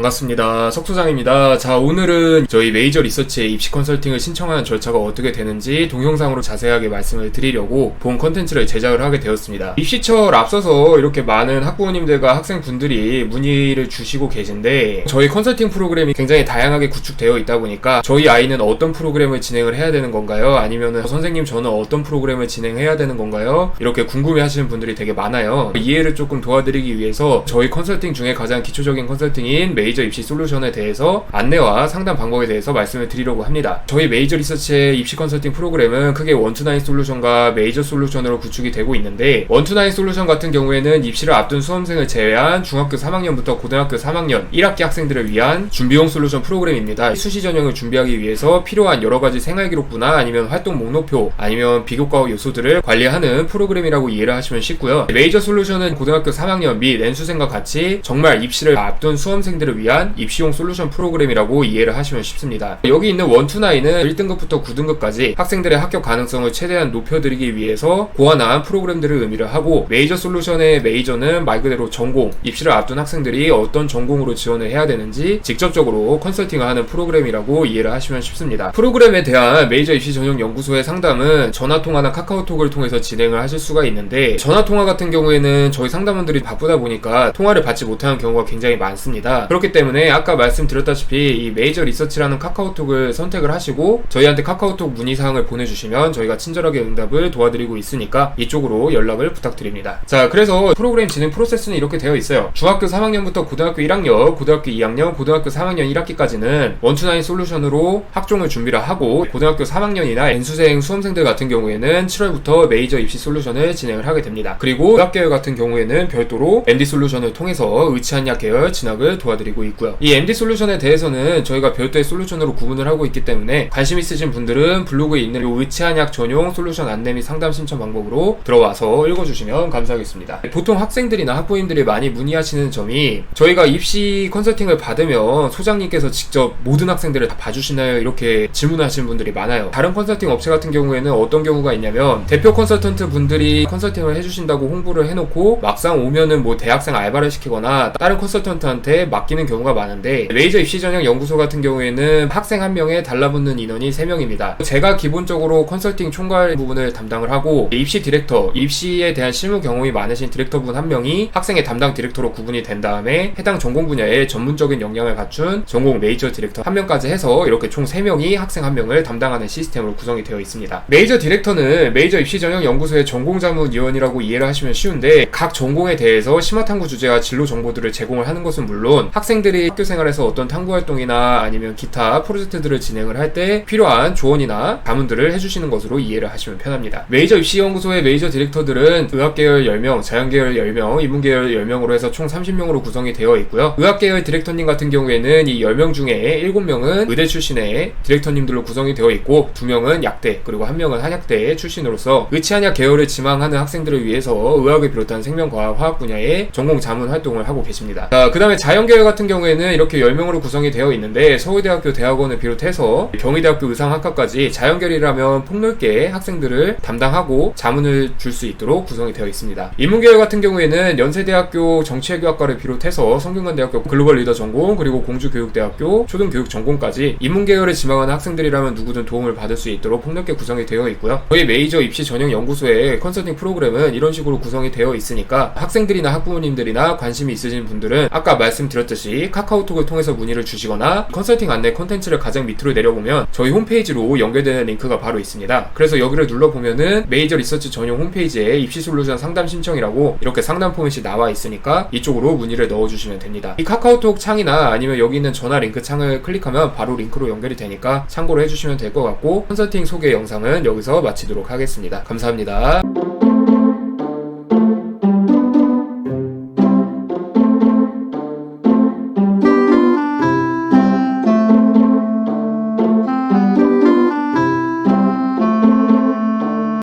반갑습니다. 석소장입니다. 자, 오늘은 저희 메이저 리서치에 입시 컨설팅을 신청하는 절차가 어떻게 되는지 동영상으로 자세하게 말씀을 드리려고 본 컨텐츠를 제작을 하게 되었습니다. 입시철 앞서서 이렇게 많은 학부모님들과 학생분들이 문의를 주시고 계신데 저희 컨설팅 프로그램이 굉장히 다양하게 구축되어 있다 보니까 저희 아이는 어떤 프로그램을 진행을 해야 되는 건가요? 아니면은 선생님 저는 어떤 프로그램을 진행해야 되는 건가요? 이렇게 궁금해 하시는 분들이 되게 많아요. 이해를 조금 도와드리기 위해서 저희 컨설팅 중에 가장 기초적인 컨설팅인 메이 저 입시 솔루션에 대해서 안내와 상담 방법에 대해서 말씀을 드리려고 합니다. 저희 메이저 리서치의 입시 컨설팅 프로그램은 크게 원투나인 솔루션과 메이저 솔루션으로 구축이 되고 있는데 원투나인 솔루션 같은 경우에는 입시를 앞둔 수험생을 제외한 중학교 3학년부터 고등학교 3학년 1학기 학생들을 위한 준비용 솔루션 프로그램입니다. 수시 전형을 준비하기 위해서 필요한 여러 가지 생활 기록부나 아니면 활동 목록표 아니면 비교과 요소들을 관리하는 프로그램이라고 이해를 하시면 쉽고요. 메이저 솔루션은 고등학교 3학년 및 N수생과 같이 정말 입시를 앞둔 수험생들을 위한 입시용 솔루션 프로그램이라고 이해를 하시면 쉽습니다. 여기 있는 원투나인은 1등급부터 9등급까지 학생들의 합격 가능성을 최대한 높여드리기 위해서 고안한 프로그램들을 의미를 하고 메이저 솔루션의 메이저는 말 그대로 전공, 입시를 앞둔 학생들이 어떤 전공으로 지원을 해야 되는지 직접적으로 컨설팅을 하는 프로그램이라고 이해를 하시면 쉽습니다. 프로그램에 대한 메이저 입시 전용 연구소의 상담은 전화 통화나 카카오톡을 통해서 진행을 하실 수가 있는데 전화 통화 같은 경우에는 저희 상담원들이 바쁘다 보니까 통화를 받지 못하는 경우가 굉장히 많습니다. 그렇기 때문에 아까 말씀드렸다시피 이 메이저 리서치라는 카카오톡을 선택을 하시고 저희한테 카카오톡 문의 사항을 보내주시면 저희가 친절하게 응답을 도와드리고 있으니까 이쪽으로 연락을 부탁드립니다. 자, 그래서 프로그램 진행 프로세스는 이렇게 되어 있어요. 중학교 3학년부터 고등학교 1학년, 고등학교 2학년, 고등학교 3학년 1학기까지는 원투나인 솔루션으로 학종을 준비를 하고 고등학교 3학년이나 N수생 수험생들 같은 경우에는 7월부터 메이저 입시 솔루션을 진행을 하게 됩니다. 그리고 의학 계열 같은 경우에는 별도로 MD 솔루션을 통해서 의치한 약 계열 진학을 도와드리고 있고요. 이 MD 솔루션에 대해서는 저희가 별도의 솔루션으로 구분을 하고 있기 때문에 관심 있으신 분들은 블로그에 있는 이 의치한약 전용 솔루션 안내 및 상담 신청 방법으로 들어와서 읽어주시면 감사하겠습니다. 보통 학생들이나 학부모님들이 많이 문의하시는 점이 저희가 입시 컨설팅을 받으면 소장님께서 직접 모든 학생들을 다 봐주시나요? 이렇게 질문하시는 분들이 많아요. 다른 컨설팅 업체 같은 경우에는 어떤 경우가 있냐면 대표 컨설턴트 분들이 컨설팅을 해주신다고 홍보를 해놓고 막상 오면은 뭐 대학생 알바를 시키거나 다른 컨설턴트한테 맡기는 경우가 많은데 메이저 입시 전형 연구소 같은 경우에는 학생 한 명에 달라붙는 인원이 3명입니다. 제가 기본적으로 컨설팅 총괄 부분을 담당을 하고 입시 디렉터, 입시에 대한 실무 경험이 많으신 디렉터분 한 명이 학생의 담당 디렉터로 구분이 된 다음에 해당 전공 분야에 전문적인 역량을 갖춘 전공 메이저 디렉터 한 명까지 해서 이렇게 총 3명이 학생 한 명을 담당하는 시스템으로 구성이 되어 있습니다. 메이저 디렉터는 메이저 입시 전형 연구소의 전공 자문 위원이라고 이해를 하시면 쉬운데 각 전공에 대해서 심화 탐구 주제와 진로 정보들을 제공을 하는 것은 물론 학생 들이 학교 생활에서 어떤 탐구 활동이나 아니면 기타 프로젝트들을 진행을 할 때 필요한 조언이나 자문들을 해주시는 것으로 이해를 하시면 편합니다. 메이저 입시 연구소의 메이저 디렉터들은 의학 계열 10명, 자연 계열 10명, 인문 계열 10명으로 해서 총 30명으로 구성이 되어 있고요. 의학 계열 디렉터님 같은 경우에는 이 10명 중에 7명은 의대 출신의 디렉터님들로 구성이 되어 있고 2명은 약대 그리고 1명은 한약대 출신으로서 의치한약 계열을 지망하는 학생들을 위해서 의학을 비롯한 생명과학, 화학 분야의 전공 자문 활동을 하고 계십니다. 자, 그 다음에 자연 계열 같은 경우에는 이렇게 10명으로 구성이 되어 있는데 서울대학교 대학원을 비롯해서 경희대학교 의상학과까지 자연계열이라면 폭넓게 학생들을 담당하고 자문을 줄 수 있도록 구성이 되어 있습니다. 인문계열 같은 경우에는 연세대학교 정치외교학과를 비롯해서 성균관대학교 글로벌 리더 전공 그리고 공주교육대학교 초등교육 전공까지 인문계열을 지망하는 학생들이라면 누구든 도움을 받을 수 있도록 폭넓게 구성이 되어 있고요. 저희 메이저 입시 전형 연구소의 컨설팅 프로그램은 이런 식으로 구성이 되어 있으니까 학생들이나 학부모님들이나 관심이 있으신 분들은 아까 말씀드렸듯이 카카오톡을 통해서 문의를 주시거나 컨설팅 안내 콘텐츠를 가장 밑으로 내려보면 저희 홈페이지로 연결되는 링크가 바로 있습니다. 그래서 여기를 눌러보면은 메이저 리서치 전용 홈페이지에 입시 솔루션 상담 신청이라고 이렇게 상담 포맷이 나와 있으니까 이쪽으로 문의를 넣어주시면 됩니다. 이 카카오톡 창이나 아니면 여기 있는 전화 링크 창을 클릭하면 바로 링크로 연결이 되니까 참고로 해주시면 될 것 같고 컨설팅 소개 영상은 여기서 마치도록 하겠습니다. 감사합니다.